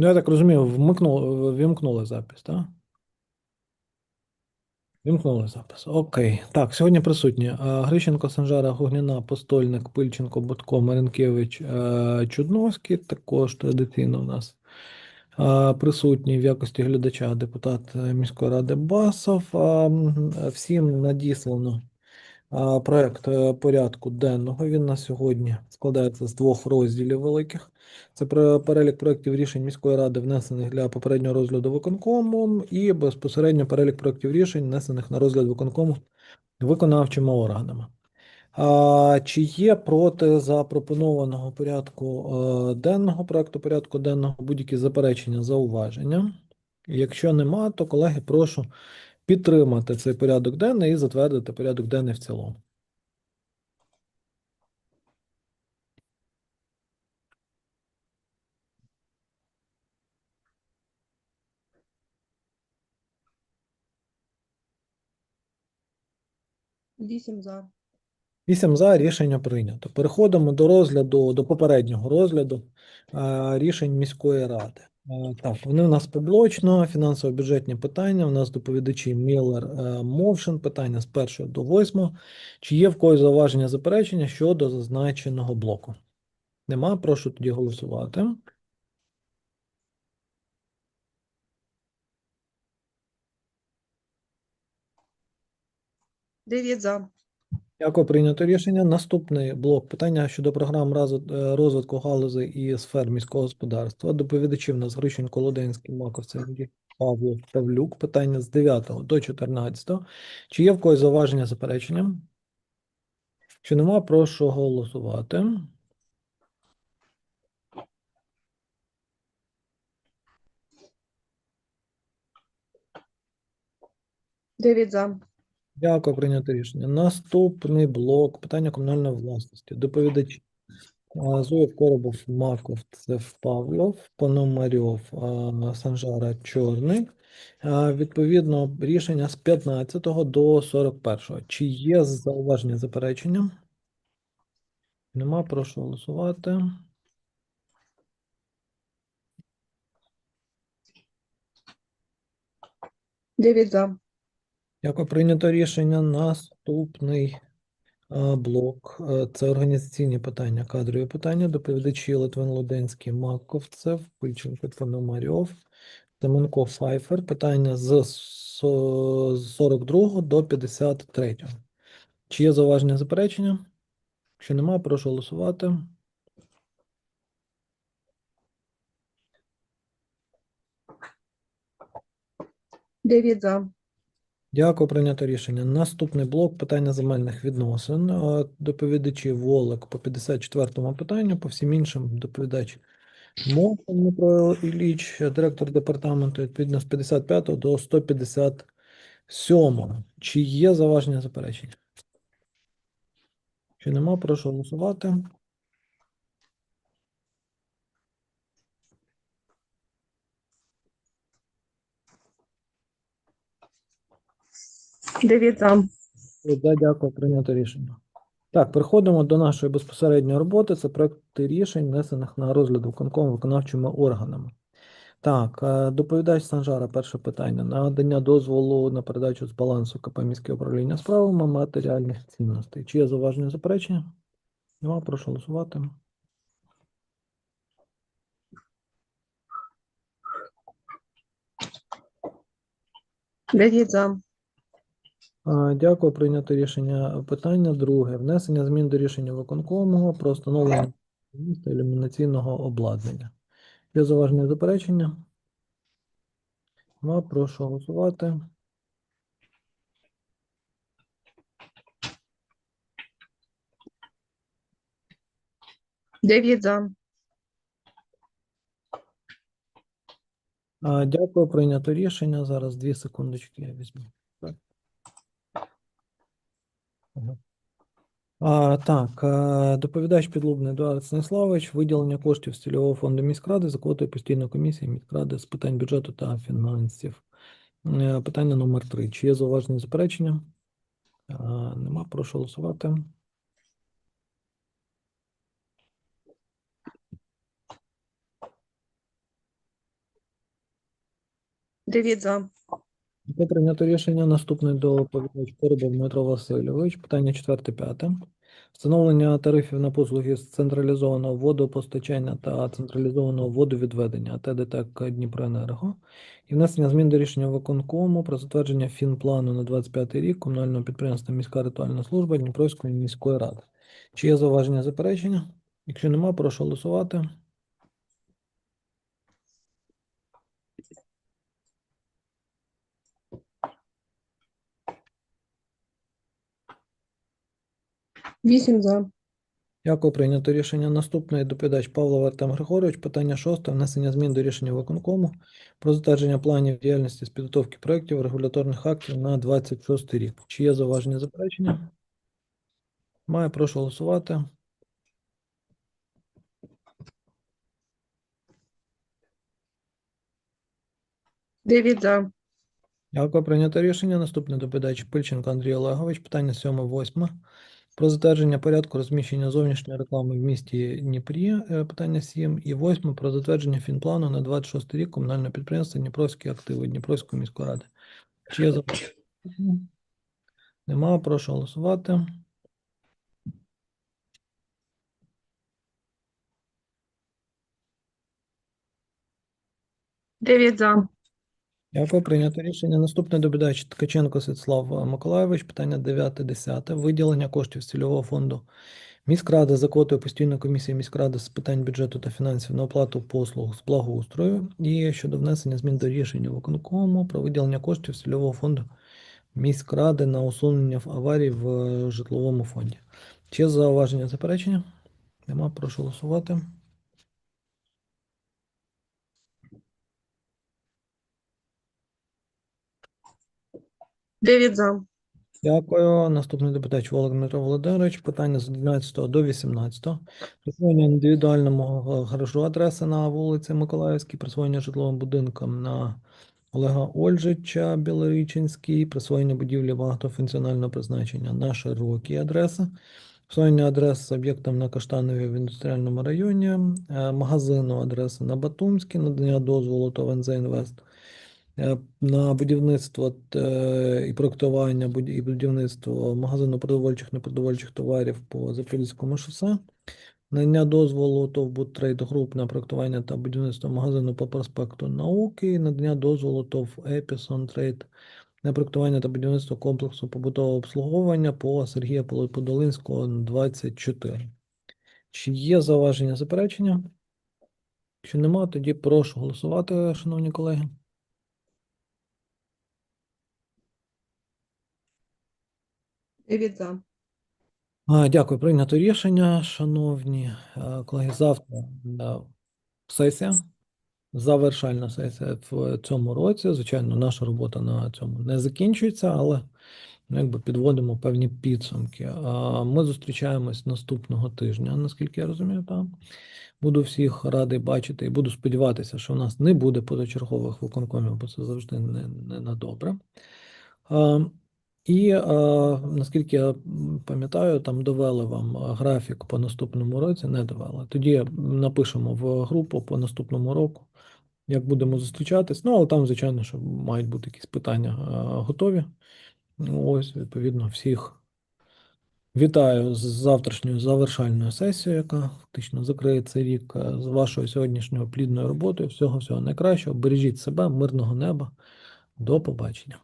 Ну, я так розумію, вмикнули, вімкнули запис, так? Вімкнули запис. Окей. Так, сьогодні присутні Грищенко, Санжара, Гугніна, Постольник, Пильченко, Будко, Маренкевич, е, Чудновський. Також традиційно у нас а, присутній в якості глядача депутат е, міської ради Басов. Всім надіслано проект е, порядку денного. Він на сьогодні складається з двох розділів великих. Це перелік проєктів рішень міської ради, внесених для попереднього розгляду виконкомом, і безпосередньо перелік проєктів рішень, внесених на розгляд виконкому виконавчими органами. А, чи є проти запропонованого порядку е, денного проекту порядку денного будь-які заперечення, зауваження? Якщо нема, то колеги, прошу підтримати цей порядок денний і затвердити порядок денний в цілому. Вісім за. Вісім за рішення прийнято. Переходимо до розгляду, до попереднього розгляду рішень міської ради. Так, вони у нас поблочно, фінансово-бюджетні питання. У нас доповідачі Міллер, е, Мовшин, питання з першого до восьмого. Чи є в когось зауваження заперечення щодо зазначеного блоку? Нема, прошу тоді голосувати. Дев'ять за. Дякую, прийнято рішення. Наступний блок питання щодо програм е, розвитку галузей і сфер міського господарства. Доповідачі в нас Грищенко, Лоденський, Маковцев, Павлов, Павлюк. Питання з 9 до 14. Чи є в когось зауваження заперечення? Чи нема, прошу голосувати. Дев'ять за. Дякую, прийнято рішення. Наступний блок питання комунальної власності. Доповідачі. Зуєв, Коробов, Маков, Цев, Павлов, Пономарьов, Санжара, Чорний. Відповідно, рішення з 15 до 41. Чи є зауваження заперечення? Нема, прошу голосувати. Дев'ять за. Дякую, прийнято рішення. Наступний блок е, це організаційні питання, кадрові питання. Доповідачі Литвин Луденський, Маковцев, Пильченко, Пономарьов, Семенко, Файфер. Питання з з 42 до 53. Чи є зауваження заперечення? Якщо немає, прошу голосувати. Дев'ять за. Дякую, прийнято рішення. Наступний блок питання земельних відносин. Е, Доповідачі Волик по 54-му питанню, по всім іншим доповідач Мовчан Дмитро Ілліч, директор департаменту, відповідно з 55 до 157. Чи є зауваження заперечення? Чи нема, прошу голосувати. Дев'ять за. Да, дякую, прийнято рішення. Так, переходимо до нашої безпосередньої роботи. Це проекти рішень, внесених на розгляд виконкому виконавчими органами. Так, е, доповідач Санжара, перше питання. Надання дозволу на передачу з балансу КП міське управління справами матеріальних цінностей. Чи є зауваження заперечення? Нема, прошу голосувати. Дев'ять за. Дякую, прийнято рішення. Питання друге. Внесення змін до рішення виконкому про встановлення міста ілюмінаційного обладнання. Є зауваження заперечення? Нема, прошу голосувати. Дев'ять за. А, Дякую, прийнято рішення. Зараз дві секундочки я візьму. Так. Ага. А, так, е, доповідач Підлубний Едуард Станіславович, виділення коштів з цільового фонду міськради за квотою постійної комісії міськради з питань бюджету та фінансів. Е, Питання номер три. Чи є зауваження заперечення? А, Нема, прошу голосувати. 9 за. Таке прийнято рішення. Наступний доповідач Коробов Дмитро Васильович. Питання четверте, п'яте. Встановлення тарифів на послуги з централізованого водопостачання та централізованого водовідведення ТДТЕК Дніпроенерго і внесення змін до рішення виконкому про затвердження фінплану на 25 рік комунального підприємства Міська ритуальна служба Дніпровської міської ради. Чи є зауваження заперечення? Якщо нема, прошу голосувати. Вісім за. Дякую, прийнято рішення. Наступний доповідач Павло Артем Григорович. Питання шосте. Внесення змін до рішення виконкому про затвердження планів діяльності з підготовки проєктів регуляторних актів на 26 рік. Чи є зауваження заперечення? Має, прошу голосувати. Дев'ять за. Дякую, прийнято рішення. Наступний доповідач Пильченко Андрій Олегович. Питання 7-8. Про затвердження порядку розміщення зовнішньої реклами в місті Дніпрі. е, Питання 7. І 8. Про затвердження фінплану на 26 рік комунального підприємства Дніпровські активи Дніпровської міської ради. Чи є запитання? Нема, прошу голосувати. Дев'ять за. Дякую, прийнято рішення. Наступний доповідач Ткаченко Святслав Миколайович. Питання 9-10. Виділення коштів з цільового фонду міськради за квотою постійної комісії міськради з питань бюджету та фінансів на оплату послуг з благоустрою і щодо внесення змін до рішення виконкому про виділення коштів з цільового фонду міськради на усунення аварій в е, житловому фонді. Чи зауваження заперечення? Нема, прошу голосувати. Дев'ять за. Дякую. Наступний депутат Волок Дмитро Володимирович. Питання з 11 до 18. Присвоєння індивідуальному гаражу адреси на вулиці Миколаївській, присвоєння житловим будинкам на Олега Ольжича, Білорічинський, присвоєння будівлі багатофункціонального призначення на широкій адреси, присвоєння адрес з об'єктом на Каштанові в індустріальному районі, е, магазину адреси на Батумській, надання дозволу ТОВ «НЗ Інвест» Е, на будівництво е, і проектування і будівництво магазину продовольчих непродовольчих товарів по Запорізькому шосе, надання дозволу ТОВ «Будтрейд Груп» на проектування та будівництво магазину по проспекту Науки, надання дозволу ТОВ «Епісон Трейд» на проектування та будівництво комплексу побутового обслуговування по Сергія Подолинського, 24. Чи є зауваження заперечення? Якщо нема, тоді прошу голосувати, шановні колеги. Дев'ять за. Дякую, прийнято рішення, шановні е, колеги. Завтра е, сесія, завершальна сесія в цьому році. Звичайно, наша робота на цьому не закінчується, але ну, якби підводимо певні підсумки. А, Ми зустрічаємось наступного тижня, наскільки я розумію, так. Буду всіх радий бачити і буду сподіватися, що в нас не буде позачергових виконкомів, бо це завжди не, не на добре. А, і наскільки я пам'ятаю, там довели вам графік по наступному році, не довели. Тоді напишемо в групу по наступному року, як будемо зустрічатись. Ну, але там, звичайно, що мають бути якісь питання готові. Ну, Ось, відповідно, всіх вітаю з завтрашньою завершальною сесією, яка фактично закриє цей рік з вашою сьогоднішньою плідною роботою. Всього всього найкращого. Бережіть себе, мирного неба. До побачення.